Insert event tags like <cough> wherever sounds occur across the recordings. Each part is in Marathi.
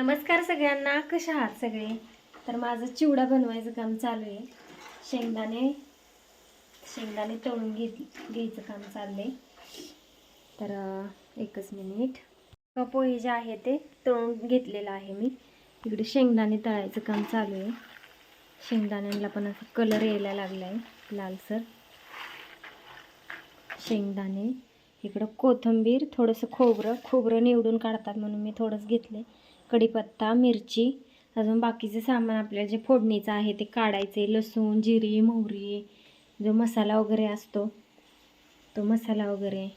नमस्कार सगळ्यांना कशा आहात सगळे? तर माझं चिवडा बनवायचं काम चालू आहे. शेंगदाणे शेंगदाणे तळून घेत घ्यायचं काम चाललंय. तर एकच मिनिट. पोहे जे आहे ते तळून घेतलेलं आहे मी. इकडे शेंगदाणे तळायचं काम चालू आहे. शेंगदाण्यांना पण असं कलर यायला लागला आहे लालसर. शेंगदाणे इकडं कोथिंबीर थोडंसं खोबरं. खोबरं निवडून काढतात म्हणून मी थोडंच घेतले कढीपत्ता मिरची अजून बाकीचे सामान आपल्याला जे फोडणीचं आहे ते काढायचे लसूण जिरी मोहरी जो मसाला वगैरे असतो तो मसाला वगैरे.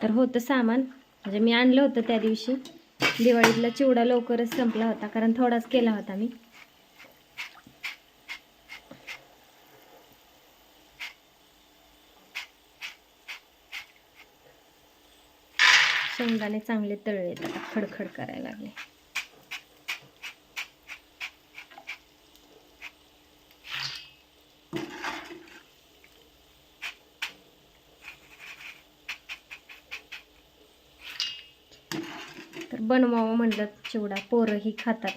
तर होतं सामान. म्हणजे मी आणलं होतं त्या दिवशी. दिवाळीतला चिवडा लवकरच संपला होता कारण थोडाच केला होता मी. शेंगदाणे चांगले तळले आता खडखड करायला लागले. तर बनवावं म्हणलं चिवडा. पोरंही खातात.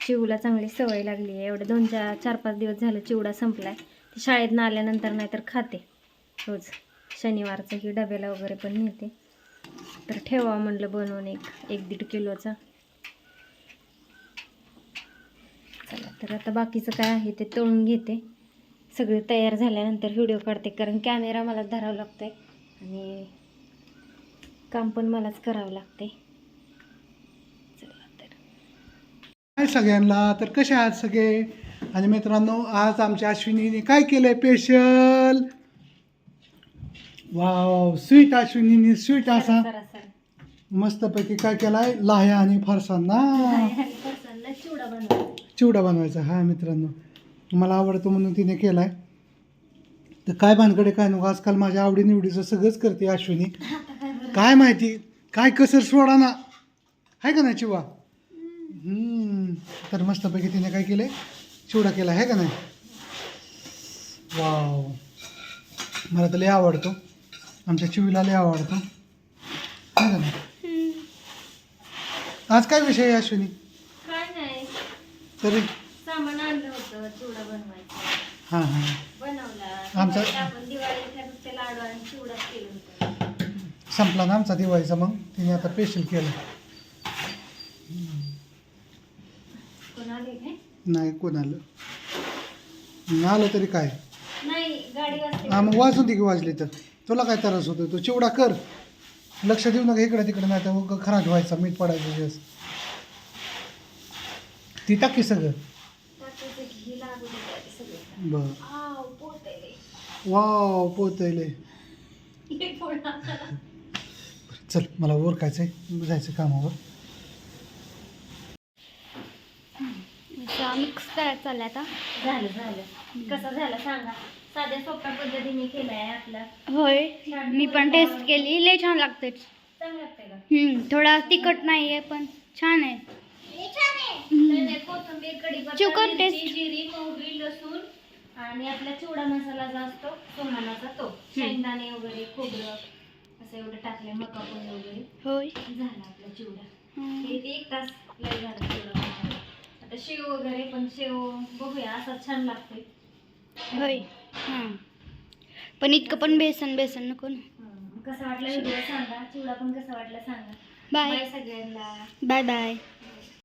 चिवला चांगली सवय लागली आहे. एवढं दोन चार चार पाच दिवस झालं चिवडा संपलाय. ती शाळेतनं आल्यानंतर नाहीतर खाते रोज. शनिवारचं ही डब्याला वगैरे पण नेते. तर ठेवावं म्हणलं बनवून एक एक दीड किलोचा. चला तर आता बाकीचं काय आहे ते तळून घेते. सगळे तयार झाल्यानंतर व्हिडिओ काढते कारण कॅमेरा मला धरावं आहे आणि काम पण मलाच करावं लागते चला तर हाय सगळ्यांना? तर कसे आहात सगळे? आणि मित्रांनो आज आमच्या अश्विनीने काय केलंय स्पेशल वाव स्वीट अश्विनीने स्वीट असा मस्तपैकी काय केलाय? लाह्या आणि फरसांना चिवडा बनवा चिवडा बनवायचा हा मित्रांनो. मला आवडतो म्हणून तिने केलाय. तर काय भानकडे काय नको? आजकाल माझ्या आवडीनिवडीचं सगळंच करते अश्विनी. <laughs> काय माहिती? काय कसर सोडा ना. आहे का नाही चिवा. तर मस्तपैकी तिने काय केलंय? चिवडा केला आहे का नाही? वाव. मला तर लय आवडतो. आमच्या चिवीला लय आवडतो. आहे का नाही? आज काय विषय आहे अश्विनी? काय नाही. तरी? सामान आणलं होतं चिवडा बनवायचं. हां हां. बनवला. आमचा- दिवाळीत आपण दिवाळीच्या नुसते लाडू आणि चिवडा केलं होतं. संपला ना आमचा दिवाळीचा मग? तिने आता स्पेशल केलं कोण आले काय नाही कोण आलं? आलं तरी काय? हा मग वाजून दे की वाजली तर. तुला काय त्रास होतो तू चिवडा कर. लक्ष देऊ नका इकडे तिकडे नाही तर मग खराब व्हायचा मीठ पडायचं ती टाकी सगळं. ही बर. वाव आता. चल मला ओरकायचंय जायचं कामावर. मिक्स करायचं चाललं आता. झालं झालं. कसं झालं सांगा? साध्या सोप्या पद्धतीने केलाय आपला. होय. मी पण टेस्ट केली. लय छान लागते चांगलं लागतंय का? हम्म, थोडा तिखट नाही आहे पण छान आहे. हम्म. त्याच्यात कोथिंबीर कढीपत्ता चिकन मिरची, टेस्ट. जिरी मोहरी लसूण आणि आपला चिवडा मसाला जो असतो सोमानाचा तो. शेंगदाणे वगैरे खोबरं असं एवढं टाकले मकापून वगैरे. होय. झाला आपला चिवडा. हम्म. हे ते एक तास लय झाला. शेव वगैरे पण शेव बघूया असा छान लागते होय हां. पण इतकं पण बेसन बेसन नको ना. कसं वाटलं व्हिडिओ सांगा. चिवडा पण कसा वाटला सांगा. बाय. बाय सगळ्यांना. Bye bye.